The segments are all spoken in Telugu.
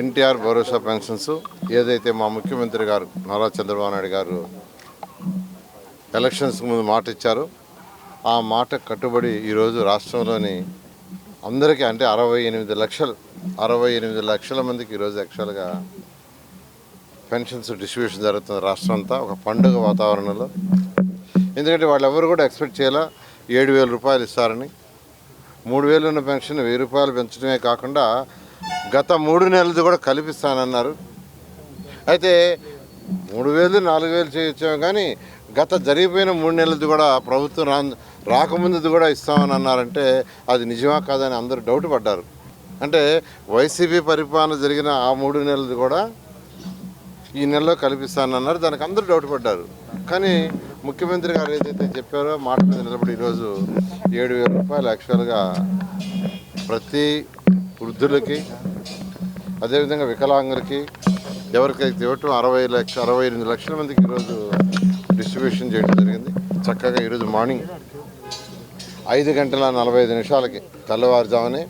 ఎన్టీఆర్ భరోసా పెన్షన్స్ ఏదైతే మా ముఖ్యమంత్రి గారు నారా చంద్రబాబు నాయుడు గారు ఎలక్షన్స్ ముందు మాట ఇచ్చారో ఆ మాట కట్టుబడి ఈరోజు రాష్ట్రంలోని అందరికీ అంటే అరవై ఎనిమిది లక్షలు అరవై ఎనిమిది లక్షల మందికి ఈరోజు యాక్చువల్గా పెన్షన్స్ డిస్ట్రిబ్యూషన్ జరుగుతుంది రాష్ట్రం అంతా ఒక పండుగ వాతావరణంలో. ఎందుకంటే వాళ్ళు ఎవరు కూడా ఎక్స్పెక్ట్ చేయాలా? ఏడు వేల రూపాయలు ఇస్తారని. మూడు వేలు ఉన్న పెన్షన్ వెయ్యి రూపాయలు పెంచడమే కాకుండా గత మూడు నెలలది కూడా కల్పిస్తానన్నారు. అయితే మూడు వేలు నాలుగు వేలు చేయొచ్చాము కానీ గత జరిగిపోయిన మూడు నెలలది కూడా ప్రభుత్వం రా రాకముందుది కూడా ఇస్తామని అన్నారంటే అది నిజమా కాదని అందరూ డౌట్ పడ్డారు. అంటే వైసీపీ పరిపాలన జరిగిన ఆ మూడు నెలలది కూడా ఈ నెలలో కల్పిస్తానన్నారు. దానికి అందరూ డౌట్ పడ్డారు. కానీ ముఖ్యమంత్రి గారు ఏదైతే చెప్పారో మాట మీద నిలబడి ఈరోజు ఏడు వేల రూపాయలు యాక్చువల్గా ప్రతి వృద్ధులకి అదేవిధంగా వికలాంగులకి ఎవరికైతే ఇవ్వటం అరవై లక్ష అరవై ఎనిమిది లక్షల మందికి ఈరోజు డిస్ట్రిబ్యూషన్ చేయడం జరిగింది. చక్కగా ఈరోజు మార్నింగ్ ఐదు గంటల నలభై ఐదు నిమిషాలకి తెల్లవారుజామునే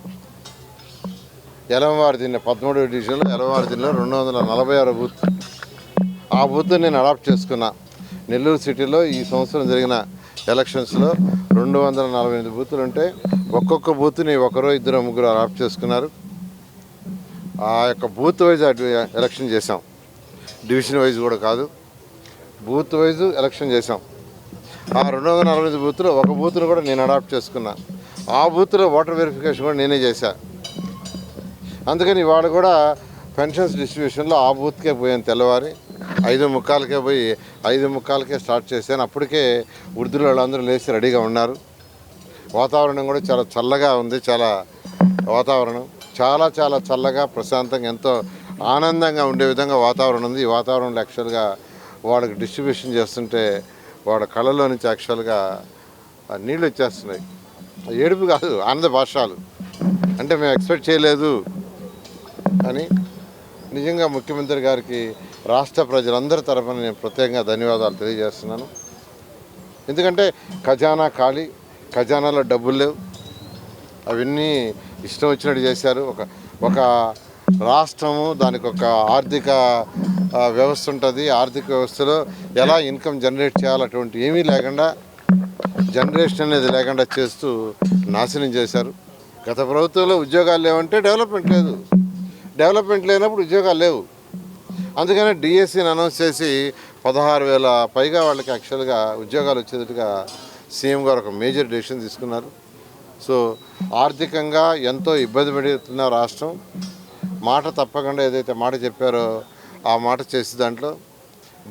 ఎలవారి దిన్న పదమూడు డివిజన్లో ఎలమవారి దీనిలో రెండు వందల నలభై ఆరు బూత్. ఆ బూత్ నేను అడాప్ట్ చేసుకున్నా నెల్లూరు సిటీలో ఈ సంవత్సరం జరిగిన ఎలక్షన్స్లో రెండు వందల నలభై ఎనిమిది బూతులు ఉంటే ఒక్కొక్క బూత్ని ఒకరో ఇద్దరు ముగ్గురు అడాప్ట్ చేసుకున్నారు. ఆ యొక్క బూత్ వైజ్ ఎలక్షన్ చేసాం డివిజన్ వైజ్ కూడా కాదు. బూత్ వైజ్ ఎలక్షన్ చేసాం ఆ రెండు వందల నలభై ఐదు బూత్లో ఒక బూత్ను కూడా నేను అడాప్ట్ చేసుకున్నా. ఆ బూత్లో ఓటర్ వెరిఫికేషన్ కూడా నేనే చేశా. అందుకని ఇవాళ కూడా పెన్షన్స్ డిస్ట్రిబ్యూషన్లో ఆ బూత్కే పోయాను తెల్లవారి. ఐదు ముక్కాలకే పోయి ఐదు ముక్కాలకే స్టార్ట్ చేశాను. అప్పటికే వృద్ధులు వాళ్ళందరూ లేచి రెడీగా ఉన్నారు. వాతావరణం కూడా చాలా చల్లగా ఉంది. చాలా వాతావరణం. చాలా చాలా చల్లగా ప్రశాంతంగా ఎంతో ఆనందంగా ఉండే విధంగా వాతావరణం ఉంది. ఈ వాతావరణంలో యాక్చువల్గా వాళ్ళకి డిస్ట్రిబ్యూషన్ చేస్తుంటే వాడు కళ్ళలో నుంచి యాక్చువల్గా నీళ్ళు వచ్చేస్తున్నాయి. ఏడుపు కాదు ఆనంద భాషాలు. అంటే మేము ఎక్స్పెక్ట్ చేయలేదు అని నిజంగా ముఖ్యమంత్రి గారికి రాష్ట్ర ప్రజలందరి తరఫున నేను ప్రత్యేకంగా ధన్యవాదాలు తెలియజేస్తున్నాను. ఎందుకంటే ఖజానా ఖాళీ ఖజానాలో డబ్బులు లేవు. అవన్నీ ఇష్టం వచ్చినట్టు చేశారు. ఒక ఒక రాష్ట్రము దానికి ఒక ఆర్థిక వ్యవస్థ ఉంటుంది. ఆర్థిక వ్యవస్థలో ఎలా ఇన్కమ్ జనరేట్ చేయాలి అటువంటి ఏమీ లేకుండా జనరేషన్ అనేది లేకుండా చేస్తూ నాశనం చేశారు. గత ప్రభుత్వంలో ఉద్యోగాలు లేవంటే డెవలప్మెంట్ లేదు. డెవలప్మెంట్ లేనప్పుడు ఉద్యోగాలు లేవు. అందుకనే డిఎస్సిని అనౌన్స్ చేసి పదహారు వేల పైగా వాళ్ళకి యాక్చువల్గా ఉద్యోగాలు వచ్చేటట్టుగా సీఎం గారు ఒక మేజర్ డెసిషన్ తీసుకున్నారు. సో ఆర్థికంగా ఎంతో ఇబ్బంది పడుతున్న రాష్ట్రం. మాట తప్పకుండా ఏదైతే మాట చెప్పారో ఆ మాట చేసే దాంట్లో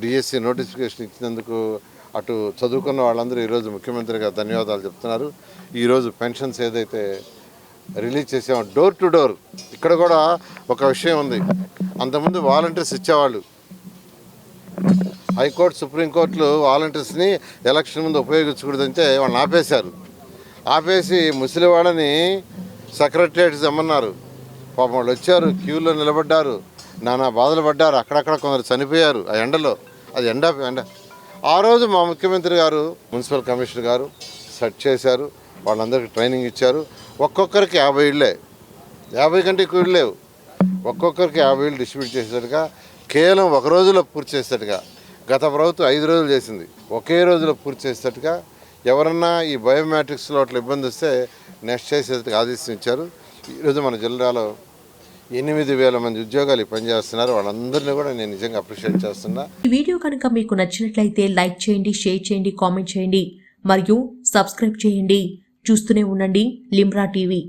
డిఎస్సి నోటిఫికేషన్ ఇచ్చినందుకు అటు చదువుకున్న వాళ్ళందరూ ఈరోజు ముఖ్యమంత్రిగా ధన్యవాదాలు చెప్తున్నారు. ఈరోజు పెన్షన్స్ ఏదైతే రిలీజ్ చేసామో డోర్ టు డోర్ ఇక్కడ కూడా ఒక విషయం ఉంది. అంతకుముందు వాలంటీర్స్ ఇచ్చేవాళ్ళు. హైకోర్టు సుప్రీంకోర్టులు వాలంటీర్స్ని ఎలక్షన్ ముందు ఉపయోగించకూడదంటే వాళ్ళని ఆపేశారు. ఆపేసి ముసలివాడని సెక్రటరేట్ తెమ్మన్నారు పాపం వాళ్ళు వచ్చారు క్యూలో నిలబడ్డారు. నానా బాధలు పడ్డారు. అక్కడక్కడ కొందరు చనిపోయారు ఆ ఎండలో. అది ఎండ ఎండ. ఆ రోజు మా ముఖ్యమంత్రి గారు మున్సిపల్ కమిషనర్ గారు సెట్ చేశారు. వాళ్ళందరికీ ట్రైనింగ్ ఇచ్చారు. ఒక్కొక్కరికి యాభై ఇళ్ళే. యాభై కంటే ఎక్కువ ఇళ్ళు లేవు. ఒక్కొక్కరికి యాభై ఇళ్ళు డిస్ట్రిబ్యూట్ చేసేట్టుగా కేవలం ఒక రోజులో పూర్తి చేసేట్టుగా గత ప్రభుత్వం ఐదు రోజులు చేసింది. ఒకే రోజులో పూర్తి చేసేట్టుగా ఎవరన్నా ఈ బయోమెట్రిక్స్లో అట్లా ఇబ్బంది వస్తే నెక్స్ట్ చేసేందుకు ఆదేశం ఇచ్చారు. ఈరోజు మన జిల్లాలో ఎనిమిది వేల మంది ఉద్యోగాలు పనిచేస్తున్నారు వాళ్ళందరినీ కూడా నేను నిజంగా అప్రిషియేట్ చేస్తున్నా. ఈ వీడియో కనుక మీకు నచ్చినట్లయితే లైక్ చేయండి షేర్ చేయండి కామెంట్ చేయండి. మరియు సబ్స్క్రైబ్ చేయండి. చూస్తూనే ఉండండి. లిమ్రా టీవీ.